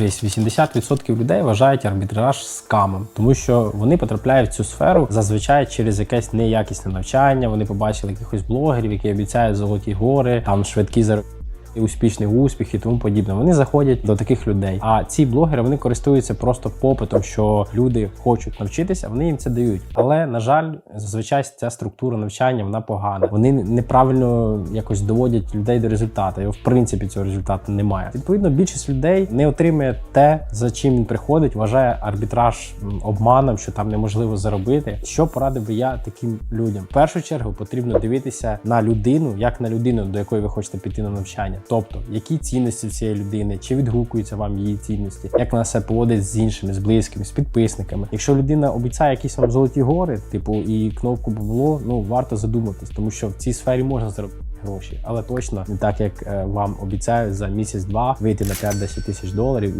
Десь 80% людей вважають арбітраж скамом, тому що вони потрапляють в цю сферу зазвичай через якесь неякісне навчання. Вони побачили якихось блогерів, які обіцяють золоті гори, там швидкі зар... і успішний успіх і тому подібне. Вони заходять до таких людей. А ці блогери вони користуються просто попитом, що люди хочуть навчитися, вони їм це дають. Але на жаль, зазвичай ця структура навчання вона погана. Вони неправильно якось доводять людей до результату. В принципі цього результату немає. Відповідно, більшість людей не отримує те, за чим він приходить, вважає арбітраж обманом, що там неможливо заробити. Що порадив би я таким людям? В першу чергу потрібно дивитися на людину, як на людину, до якої ви хочете піти на навчання. Тобто, які цінності цієї людини, чи відгукуються вам її цінності, як вона себе поводить з іншими, з близькими, з підписниками. Якщо людина обіцяє якісь вам золоті гори, типу і кнопку бабло, ну варто задуматись, тому що в цій сфері можна заробити. Гроші, але точно не так, як е, вам обіцяють за місяць-два вийти на 5-10 тисяч доларів і